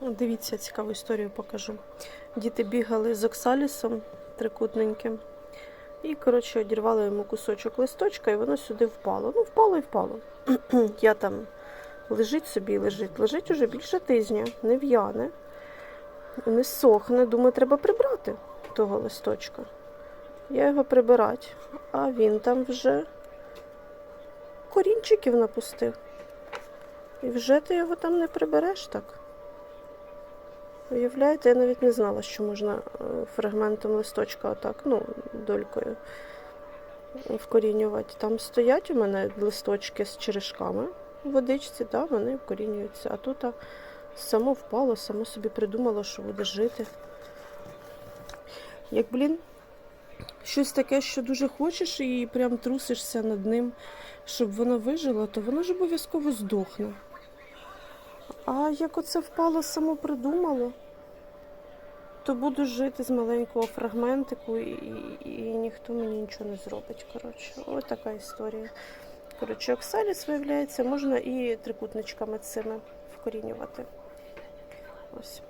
Дивіться, цікаву історію покажу. Діти бігали з оксалісом трикутненьким. І, коротше, одірвали йому кусочок листочка, і воно сюди впало. Ну, впало і впало. Я там лежить собі, лежить. Лежить уже більше тижня, не в'яне, не сохне. Думаю, треба прибрати того листочка. Я його прибирати, а він там вже корінчиків напустив. І вже ти його там не прибереш так. Уявляєте, я навіть не знала, що можна е, фрагментом листочка отак, ну, долькою вкорінювати. Там стоять у мене листочки з черешками в водичці, да, вони вкорінюються. А тут а, само впало, само собі придумало, що буде жити. Як, блін, щось таке, що дуже хочеш і прям трусишся над ним, щоб воно вижило, то воно ж обов'язково здохне. А як оце впало, само придумало, то буду жити з маленького фрагментику і, і, і ніхто мені нічого не зробить. Коротше, ось така історія. Коротше, оксаліс, виявляється, можна і трикутничками цими вкорінювати. Ось.